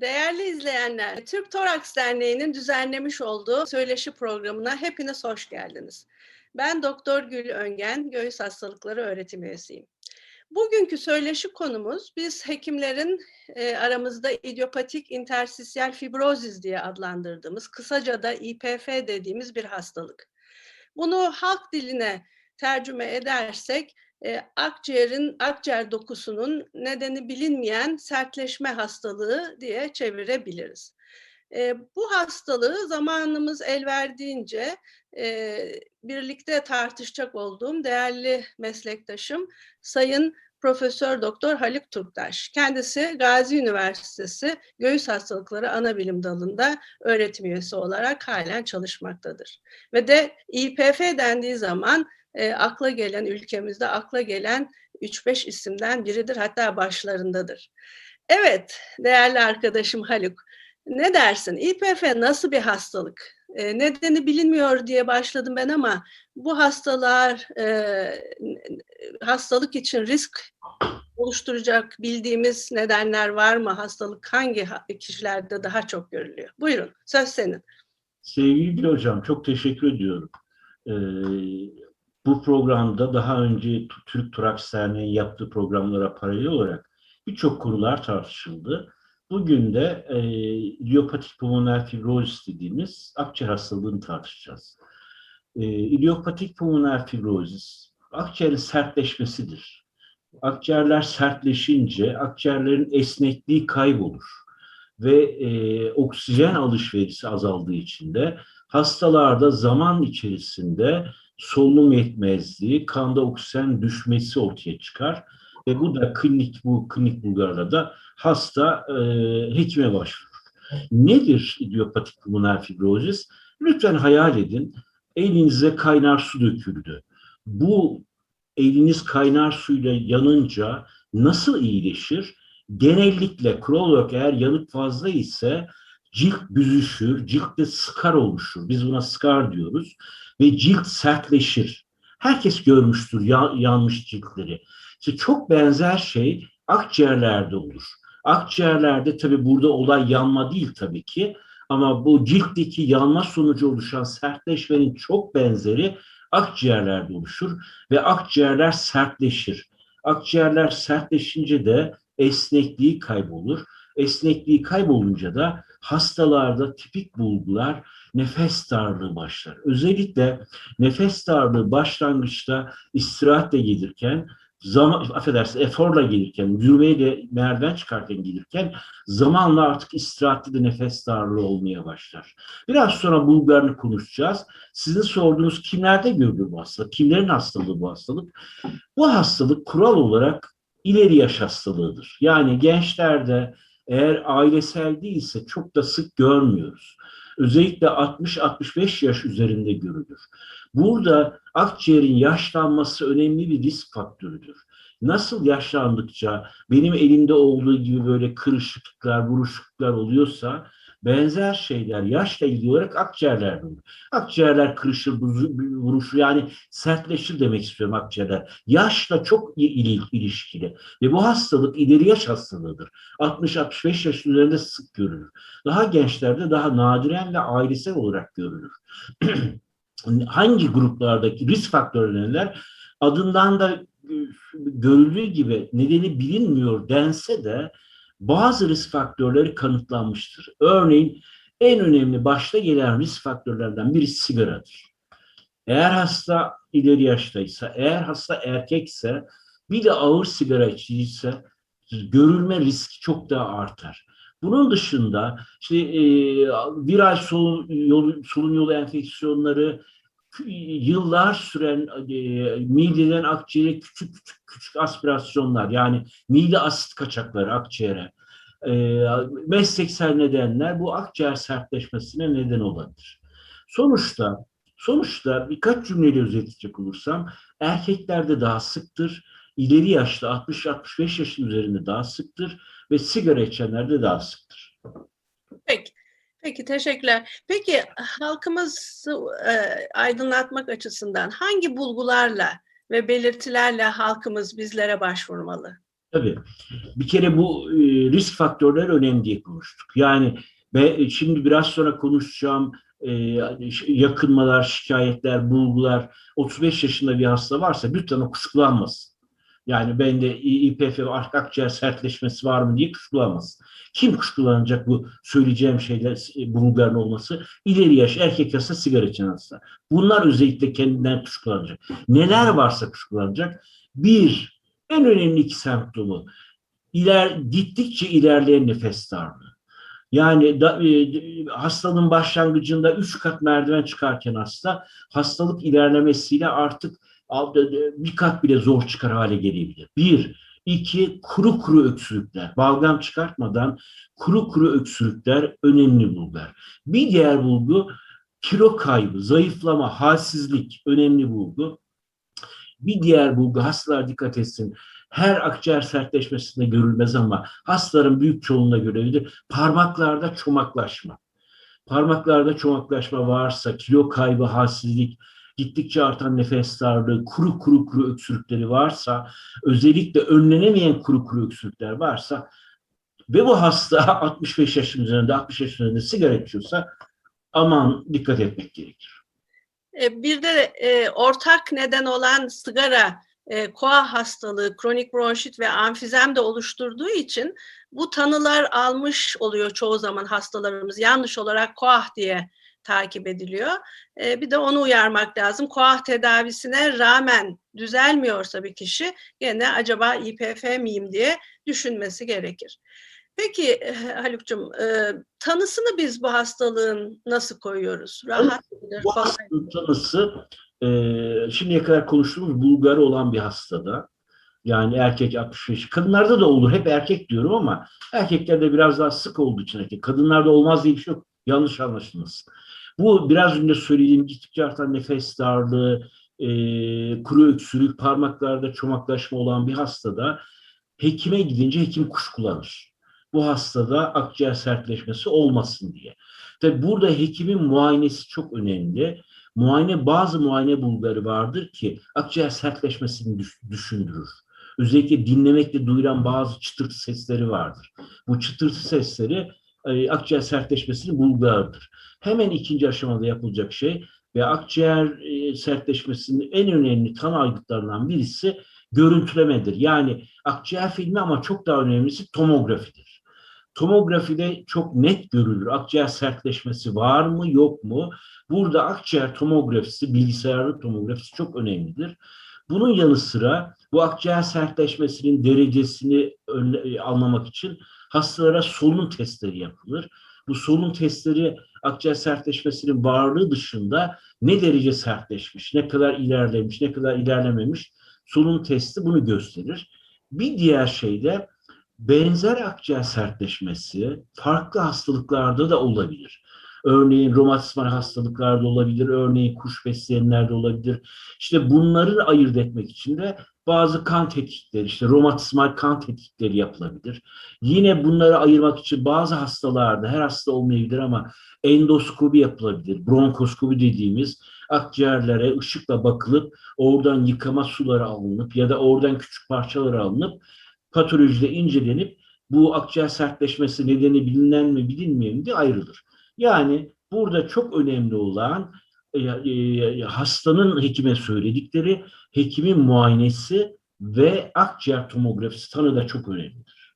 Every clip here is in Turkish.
Değerli izleyenler, Türk Toraks Derneği'nin düzenlemiş olduğu söyleşi programına hepiniz hoş geldiniz. Ben Doktor Gül Öngen, göğüs hastalıkları öğretim üyesiyim. Bugünkü söyleşi konumuz biz hekimlerin e, aramızda idiopatik interstisyal fibrozis diye adlandırdığımız, kısaca da IPF dediğimiz bir hastalık. Bunu halk diline tercüme edersek e, akciğerin akciğer dokusunun nedeni bilinmeyen sertleşme hastalığı diye çevirebiliriz. E, bu hastalığı zamanımız el verdiğince e, birlikte tartışacak olduğum değerli meslektaşım Sayın Profesör Doktor Haluk Turktaş. Kendisi Gazi Üniversitesi Göğüs Hastalıkları Anabilim Dalı'nda öğretim üyesi olarak halen çalışmaktadır. Ve de İPF dendiği zaman e, akla gelen, ülkemizde akla gelen 3-5 isimden biridir, hatta başlarındadır. Evet, değerli arkadaşım Haluk, ne dersin? İPF nasıl bir hastalık? E, nedeni bilinmiyor diye başladım ben ama bu hastalar e, hastalık için risk oluşturacak bildiğimiz nedenler var mı? Hastalık hangi kişilerde daha çok görülüyor? Buyurun, söz senin. Sevgili hocam, çok teşekkür ediyorum. Ee, bu programda daha önce Türk Toraks Derneği yaptığı programlara paralel olarak birçok konular tartışıldı. Bugün de e, idiopatik pulmoner fibrozis dediğimiz akciğer hastalığını tartışacağız. E, idiopatik pulmoner fibrozis akciğerin sertleşmesidir. Akciğerler sertleşince akciğerlerin esnekliği kaybolur ve e, oksijen alışverişi azaldığı için de hastalarda zaman içerisinde solunum yetmezliği, kanda oksijen düşmesi ortaya çıkar ve bu da klinik bu klinik bulgarda da hasta e, hekime başvurur. Nedir idiopatik pulmoner fibrozis? Lütfen hayal edin. Elinize kaynar su döküldü. Bu eliniz kaynar suyla yanınca nasıl iyileşir? Genellikle kural olarak eğer yanık fazla ise cilt büzüşür, ciltte skar oluşur. Biz buna skar diyoruz ve cilt sertleşir. Herkes görmüştür ya, yanmış ciltleri. İşte çok benzer şey akciğerlerde olur. Akciğerlerde tabii burada olay yanma değil tabii ki ama bu ciltteki yanma sonucu oluşan sertleşmenin çok benzeri akciğerlerde oluşur ve akciğerler sertleşir. Akciğerler sertleşince de esnekliği kaybolur. Esnekliği kaybolunca da hastalarda tipik bulgular nefes darlığı başlar. Özellikle nefes darlığı başlangıçta istirahatle gelirken zaman affedersin eforla gelirken, yürümeye de merdiven çıkarken gelirken zamanla artık istirahatli de nefes darlığı olmaya başlar. Biraz sonra bulgularını konuşacağız. Sizin sorduğunuz kimlerde görülür bu hastalık? Kimlerin hastalığı bu hastalık? Bu hastalık kural olarak ileri yaş hastalığıdır. Yani gençlerde eğer ailesel değilse çok da sık görmüyoruz. Özellikle 60-65 yaş üzerinde görülür. Burada akciğerin yaşlanması önemli bir risk faktörüdür. Nasıl yaşlandıkça benim elimde olduğu gibi böyle kırışıklıklar, buruşuklar oluyorsa benzer şeyler yaşla ilgili olarak akciğerlerde olur. Akciğerler kırışır, vuruşur yani sertleşir demek istiyorum akciğerler. Yaşla çok il ilişkili ve bu hastalık ileri yaş hastalığıdır. 60-65 yaş üzerinde sık görülür. Daha gençlerde daha nadiren ve ailesel olarak görülür. Hangi gruplardaki risk faktörleri neler? Adından da görüldüğü gibi nedeni bilinmiyor dense de bazı risk faktörleri kanıtlanmıştır. Örneğin en önemli başta gelen risk faktörlerden biri sigaradır. Eğer hasta ileri yaştaysa, eğer hasta erkekse, bir de ağır sigara içiciyse görülme riski çok daha artar. Bunun dışında işte e, viral solun yolu, solun yolu enfeksiyonları, yıllar süren e, mideden akciğere küçük küçük küçük aspirasyonlar yani mide asit kaçakları akciğere e, mesleksel nedenler bu akciğer sertleşmesine neden olabilir. Sonuçta sonuçta birkaç cümleyle özetleyecek olursam erkeklerde daha sıktır, ileri yaşta 60-65 yaşın üzerinde daha sıktır ve sigara içenlerde daha sıktır. Peki. Peki teşekkürler. Peki halkımızı e, aydınlatmak açısından hangi bulgularla ve belirtilerle halkımız bizlere başvurmalı? Tabii. Bir kere bu e, risk faktörleri önemli diye konuştuk. Yani ve şimdi biraz sonra konuşacağım e, yakınmalar, şikayetler, bulgular 35 yaşında bir hasta varsa lütfen o kuşkulanmasın. Yani bende İPF akciğer sertleşmesi var mı diye kuşkulanmasın. Kim kuşkulanacak bu söyleyeceğim şeyler, e, bulguların olması? İleri yaş, erkek hasta, sigara içen hasta. Bunlar özellikle kendinden kuşkulanacak. Neler varsa kuşkulanacak. Bir, en önemli iki semptomu. İler, gittikçe ilerleyen nefes darlığı. Yani da, e, hastalığın başlangıcında üç kat merdiven çıkarken hasta hastalık ilerlemesiyle artık bir kat bile zor çıkar hale gelebilir. Bir, iki kuru kuru öksürükler. Balgam çıkartmadan kuru kuru öksürükler önemli bulgular. Bir diğer bulgu kilo kaybı, zayıflama, halsizlik önemli bulgu. Bir diğer bulgu hastalar dikkat etsin. Her akciğer sertleşmesinde görülmez ama hastaların büyük çoğunluğunda görebilir. Parmaklarda çomaklaşma. Parmaklarda çomaklaşma varsa, kilo kaybı, halsizlik, gittikçe artan nefes darlığı, kuru kuru kuru öksürükleri varsa, özellikle önlenemeyen kuru kuru öksürükler varsa ve bu hasta 65 yaşın üzerinde, 60 yaşın üzerinde sigara içiyorsa aman dikkat etmek gerekir. E, bir de e, ortak neden olan sigara, e, koa hastalığı, kronik bronşit ve amfizem de oluşturduğu için bu tanılar almış oluyor çoğu zaman hastalarımız. Yanlış olarak koah diye takip ediliyor. E, bir de onu uyarmak lazım. Koah tedavisine rağmen düzelmiyorsa bir kişi gene acaba İPF miyim diye düşünmesi gerekir. Peki e, Haluk'cum e, tanısını biz bu hastalığın nasıl koyuyoruz? Rahat mıdır? Bu hastalığın tanısı e, şimdiye kadar konuştuğumuz bulgarı olan bir hastada. Yani erkek 65, kadınlarda da olur. Hep erkek diyorum ama erkeklerde biraz daha sık olduğu için erkek. Kadınlarda olmaz diye bir şey yok. Yanlış anlaşılmasın. Bu biraz önce söylediğim gittikçe artan nefes darlığı, e, kuru öksürük, parmaklarda çomaklaşma olan bir hastada hekime gidince hekim kuşkulanır. Bu hastada akciğer sertleşmesi olmasın diye. Tabi burada hekimin muayenesi çok önemli. Muayene bazı muayene bulguları vardır ki akciğer sertleşmesini düşündürür. Özellikle dinlemekle duyulan bazı çıtırtı sesleri vardır. Bu çıtırtı sesleri e, akciğer sertleşmesinin bulgularıdır. Hemen ikinci aşamada yapılacak şey ve akciğer e, sertleşmesinin en önemli tanı aygıtlarından birisi görüntülemedir. Yani akciğer filmi ama çok daha önemlisi tomografidir. Tomografide çok net görülür. Akciğer sertleşmesi var mı yok mu? Burada akciğer tomografisi, bilgisayarlı tomografisi çok önemlidir. Bunun yanı sıra bu akciğer sertleşmesinin derecesini anlamak için hastalara solunum testleri yapılır. Bu solunum testleri akciğer sertleşmesinin varlığı dışında ne derece sertleşmiş, ne kadar ilerlemiş, ne kadar ilerlememiş solunum testi bunu gösterir. Bir diğer şey de benzer akciğer sertleşmesi farklı hastalıklarda da olabilir. Örneğin romatizmal hastalıklarda olabilir, örneğin kuş besleyenlerde olabilir. İşte bunları ayırt etmek için de bazı kan tetkikleri, işte romatizmal kan tetkikleri yapılabilir. Yine bunları ayırmak için bazı hastalarda, her hasta olmayabilir ama endoskopi yapılabilir. Bronkoskopi dediğimiz akciğerlere ışıkla bakılıp oradan yıkama suları alınıp ya da oradan küçük parçalar alınıp patolojide incelenip bu akciğer sertleşmesi nedeni bilinen mi bilinmiyor mu diye ayrılır. Yani burada çok önemli olan hastanın hekime söyledikleri, hekimin muayenesi ve akciğer tomografisi tanı da çok önemlidir.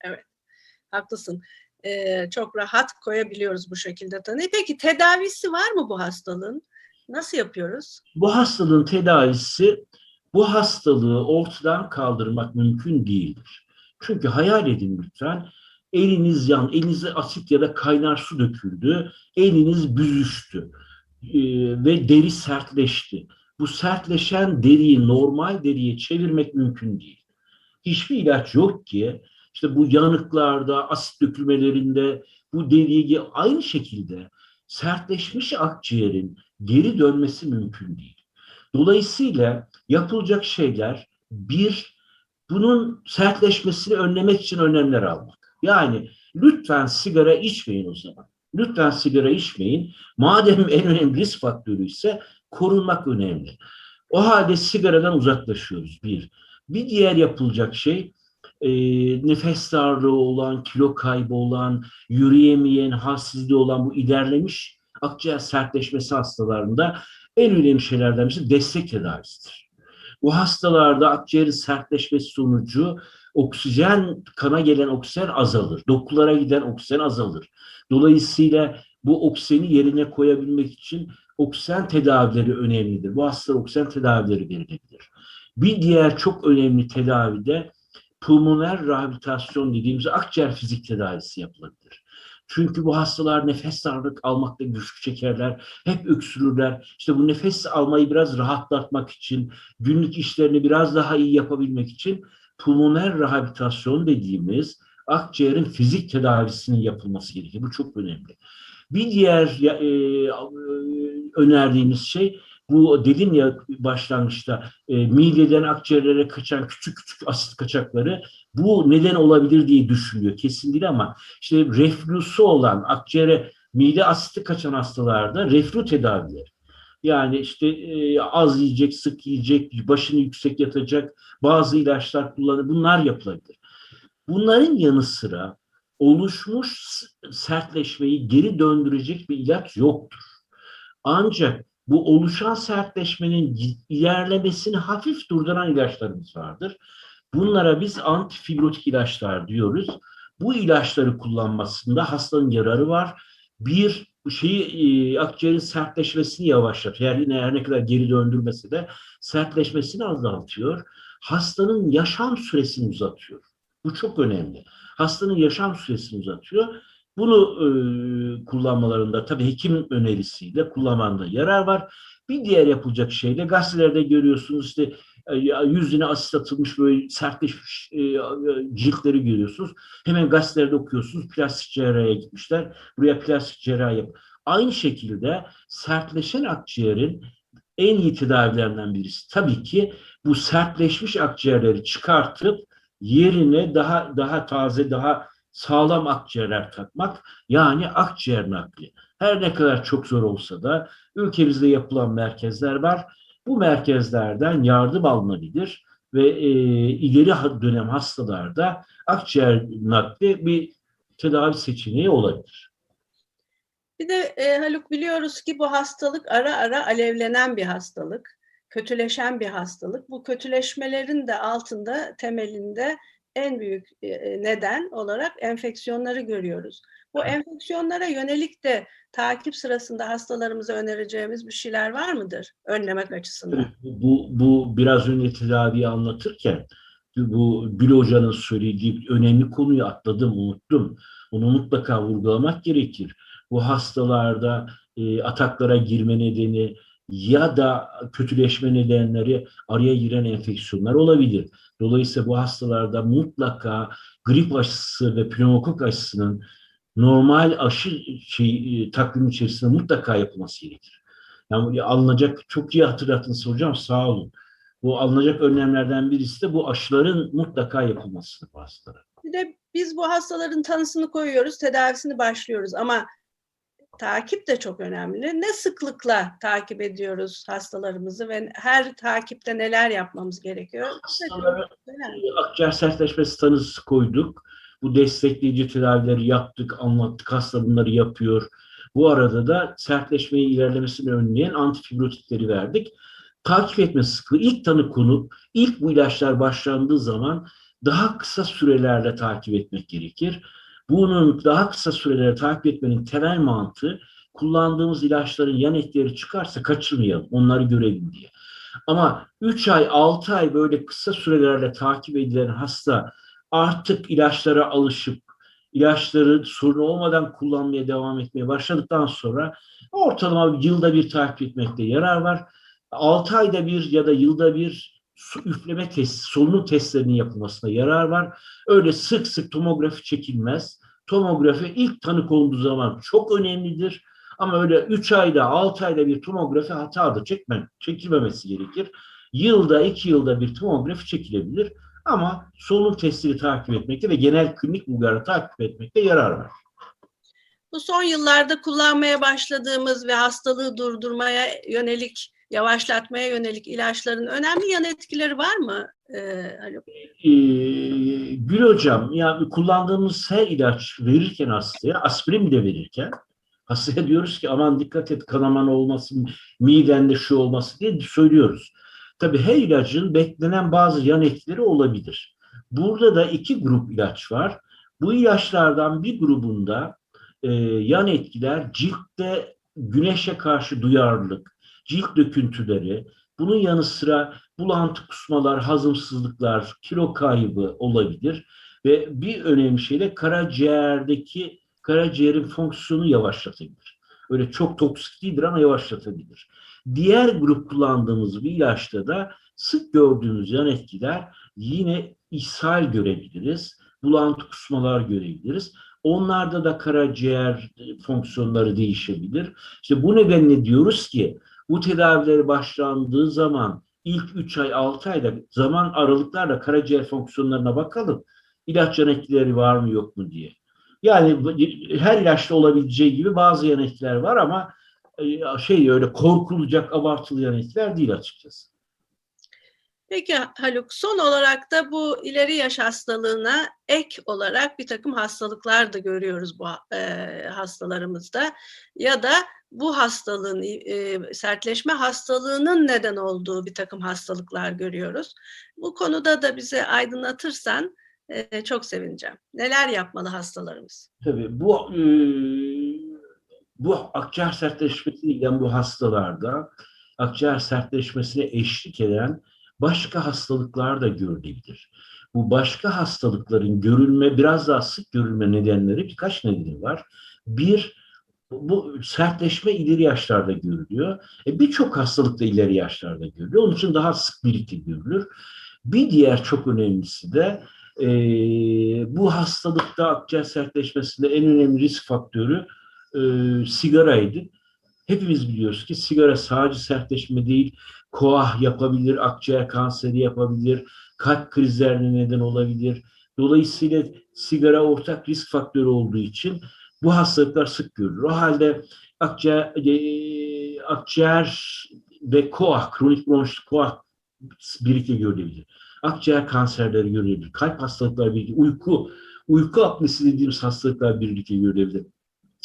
Evet, haklısın. Ee, çok rahat koyabiliyoruz bu şekilde tanıyı. Peki tedavisi var mı bu hastalığın? Nasıl yapıyoruz? Bu hastalığın tedavisi bu hastalığı ortadan kaldırmak mümkün değildir. Çünkü hayal edin lütfen eliniz yan, elinize asit ya da kaynar su döküldü, eliniz büzüştü e, ve deri sertleşti. Bu sertleşen deriyi normal deriye çevirmek mümkün değil. Hiçbir ilaç yok ki işte bu yanıklarda, asit dökülmelerinde bu deriyi aynı şekilde sertleşmiş akciğerin geri dönmesi mümkün değil. Dolayısıyla yapılacak şeyler bir, bunun sertleşmesini önlemek için önlemler almak. Yani lütfen sigara içmeyin o zaman. Lütfen sigara içmeyin. Madem en önemli risk faktörü ise korunmak önemli. O halde sigaradan uzaklaşıyoruz bir. Bir diğer yapılacak şey e, nefes darlığı olan, kilo kaybı olan, yürüyemeyen, halsizliği olan bu ilerlemiş akciğer sertleşmesi hastalarında en önemli şeylerden birisi destek tedavisidir. Bu hastalarda akciğerin sertleşmesi sonucu oksijen, kana gelen oksijen azalır. Dokulara giden oksijen azalır. Dolayısıyla bu oksijeni yerine koyabilmek için oksijen tedavileri önemlidir. Bu hastalara oksijen tedavileri verilebilir. Bir diğer çok önemli tedavi de pulmoner rehabilitasyon dediğimiz akciğer fizik tedavisi yapılabilir. Çünkü bu hastalar nefes darlık almakta güçlük çekerler, hep öksürürler. İşte bu nefes almayı biraz rahatlatmak için, günlük işlerini biraz daha iyi yapabilmek için pulmoner rehabilitasyon dediğimiz akciğerin fizik tedavisinin yapılması gerekir. Bu çok önemli. Bir diğer e, önerdiğimiz şey bu dedim ya başlangıçta e, mideden akciğerlere kaçan küçük küçük asit kaçakları bu neden olabilir diye düşünülüyor. Kesin değil ama işte reflüsü olan akciğere mide asiti kaçan hastalarda reflü tedavileri. Yani işte e, az yiyecek, sık yiyecek, başını yüksek yatacak, bazı ilaçlar kullanır. Bunlar yapılabilir. Bunların yanı sıra oluşmuş sertleşmeyi geri döndürecek bir ilaç yoktur. Ancak bu oluşan sertleşmenin ilerlemesini hafif durduran ilaçlarımız vardır. Bunlara biz antifibrotik ilaçlar diyoruz. Bu ilaçları kullanmasında hastanın yararı var. Bir şeyi e, akciğerin sertleşmesini yavaşlatıyor. Yani her ne kadar geri döndürmese de sertleşmesini azaltıyor. Hastanın yaşam süresini uzatıyor. Bu çok önemli. Hastanın yaşam süresini uzatıyor. Bunu e, kullanmalarında tabii hekim önerisiyle kullanmanda yarar var. Bir diğer yapılacak şey de gazetelerde görüyorsunuz işte yüzüne asit atılmış böyle sertleşmiş e, ciltleri görüyorsunuz. Hemen gazetelerde okuyorsunuz plastik cerrahiye gitmişler. Buraya plastik cerrahi yap. Aynı şekilde sertleşen akciğerin en iyi tedavilerinden birisi tabii ki bu sertleşmiş akciğerleri çıkartıp yerine daha daha taze, daha sağlam akciğerler takmak yani akciğer nakli. Her ne kadar çok zor olsa da ülkemizde yapılan merkezler var. Bu merkezlerden yardım alınabilir ve e, ileri dönem hastalarda akciğer nakli bir tedavi seçeneği olabilir. Bir de e, Haluk biliyoruz ki bu hastalık ara ara alevlenen bir hastalık, kötüleşen bir hastalık. Bu kötüleşmelerin de altında, temelinde en büyük neden olarak enfeksiyonları görüyoruz. Bu enfeksiyonlara yönelik de takip sırasında hastalarımıza önereceğimiz bir şeyler var mıdır önlemek açısından? Bu, bu biraz önce tedaviyi anlatırken bu Gül Hoca'nın söylediği önemli konuyu atladım, unuttum. Onu mutlaka vurgulamak gerekir. Bu hastalarda e, ataklara girme nedeni ya da kötüleşme nedenleri araya giren enfeksiyonlar olabilir. Dolayısıyla bu hastalarda mutlaka grip aşısı ve pneumokok aşısının normal aşı şey, e, takvim içerisinde mutlaka yapılması gerekir. Yani alınacak, çok iyi hatırlattınız hocam sağ olun. Bu alınacak önlemlerden birisi de bu aşıların mutlaka yapılması bu hastalara. Bir de biz bu hastaların tanısını koyuyoruz, tedavisini başlıyoruz ama takip de çok önemli. Ne sıklıkla takip ediyoruz hastalarımızı ve her takipte neler yapmamız gerekiyor? Hastalara akciğer sertleşmesi tanısı koyduk. Bu destekleyici tedavileri yaptık, anlattık. Hasta bunları yapıyor. Bu arada da sertleşmeyi ilerlemesini önleyen antifibrotikleri verdik. Takip etme sıklığı ilk tanı konup ilk bu ilaçlar başlandığı zaman daha kısa sürelerle takip etmek gerekir bunun daha kısa sürelere takip etmenin temel mantığı kullandığımız ilaçların yan etkileri çıkarsa kaçırmayalım, onları görelim diye. Ama 3 ay, 6 ay böyle kısa sürelerle takip edilen hasta artık ilaçlara alışıp ilaçları sorun olmadan kullanmaya devam etmeye başladıktan sonra ortalama yılda bir takip etmekte yarar var. 6 ayda bir ya da yılda bir su üfleme testi, solunum testlerinin yapılmasına yarar var. Öyle sık sık tomografi çekilmez. Tomografi ilk tanı konduğu zaman çok önemlidir. Ama öyle 3 ayda, 6 ayda bir tomografi hatadır. Çekme, çekilmemesi gerekir. Yılda, 2 yılda bir tomografi çekilebilir. Ama solunum testini takip etmekte ve genel klinik bulgarı takip etmekte yarar var. Bu son yıllarda kullanmaya başladığımız ve hastalığı durdurmaya yönelik yavaşlatmaya yönelik ilaçların önemli yan etkileri var mı e, Haluk? Ee, Gül Hocam, yani kullandığımız her ilaç verirken hastaya, aspirin bile verirken hastaya diyoruz ki aman dikkat et kanaman olmasın, midende şu olması diye söylüyoruz. Tabii her ilacın beklenen bazı yan etkileri olabilir. Burada da iki grup ilaç var. Bu ilaçlardan bir grubunda e, yan etkiler ciltte güneşe karşı duyarlılık, cilt döküntüleri, bunun yanı sıra bulantı kusmalar, hazımsızlıklar, kilo kaybı olabilir ve bir önemli şey de karaciğerdeki karaciğerin fonksiyonu yavaşlatabilir. Öyle çok toksik değildir ama yavaşlatabilir. Diğer grup kullandığımız bir ilaçta da sık gördüğümüz yan etkiler yine ishal görebiliriz, bulantı kusmalar görebiliriz. Onlarda da karaciğer fonksiyonları değişebilir. İşte bu nedenle diyoruz ki bu tedavileri başlandığı zaman ilk 3 ay 6 ayda zaman aralıklarla karaciğer fonksiyonlarına bakalım. İlaç yan etkileri var mı yok mu diye. Yani her ilaçta olabileceği gibi bazı yan etkiler var ama şey öyle korkulacak abartılı yan etkiler değil açıkçası. Peki Haluk son olarak da bu ileri yaş hastalığına ek olarak bir takım hastalıklar da görüyoruz bu e, hastalarımızda ya da bu hastalığın e, sertleşme hastalığının neden olduğu bir takım hastalıklar görüyoruz. Bu konuda da bize aydınlatırsan e, çok sevineceğim. Neler yapmalı hastalarımız? Tabii bu e, bu akciğer sertleşmesiyle bu hastalarda akciğer sertleşmesine eşlik eden başka hastalıklar da görülebilir. Bu başka hastalıkların görülme, biraz daha sık görülme nedenleri birkaç nedeni var. Bir, bu sertleşme ileri yaşlarda görülüyor. E, Birçok hastalık da ileri yaşlarda görülüyor. Onun için daha sık birlikte görülür. Bir diğer çok önemlisi de e, bu hastalıkta akciğer sertleşmesinde en önemli risk faktörü e, sigaraydı. Hepimiz biliyoruz ki sigara sadece sertleşme değil, koah yapabilir, akciğer kanseri yapabilir, kalp krizlerine neden olabilir. Dolayısıyla sigara ortak risk faktörü olduğu için bu hastalıklar sık görülür. O halde akciğer, e, akciğer ve koah, kronik bronşit koah birlikte görülebilir. Akciğer kanserleri görülebilir. Kalp hastalıkları birlikte, uyku, uyku apnesi dediğimiz hastalıklar birlikte görülebilir.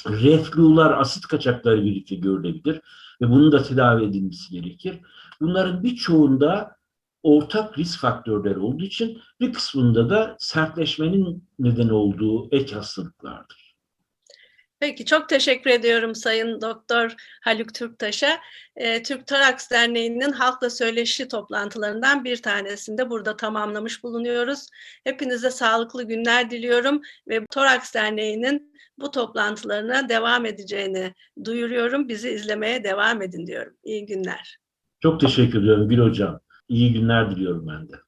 Reflular, asit kaçakları birlikte görülebilir ve bunun da tedavi edilmesi gerekir. Bunların birçoğunda ortak risk faktörleri olduğu için bir kısmında da sertleşmenin neden olduğu ek hastalıklardır. Peki çok teşekkür ediyorum Sayın Doktor Haluk Türktaş'a. E, Türk Toraks Derneği'nin halkla söyleşi toplantılarından bir tanesinde burada tamamlamış bulunuyoruz. Hepinize sağlıklı günler diliyorum ve Toraks Derneği'nin bu toplantılarına devam edeceğini duyuruyorum. Bizi izlemeye devam edin diyorum. İyi günler. Çok teşekkür ediyorum Gül Hocam. İyi günler diliyorum ben de.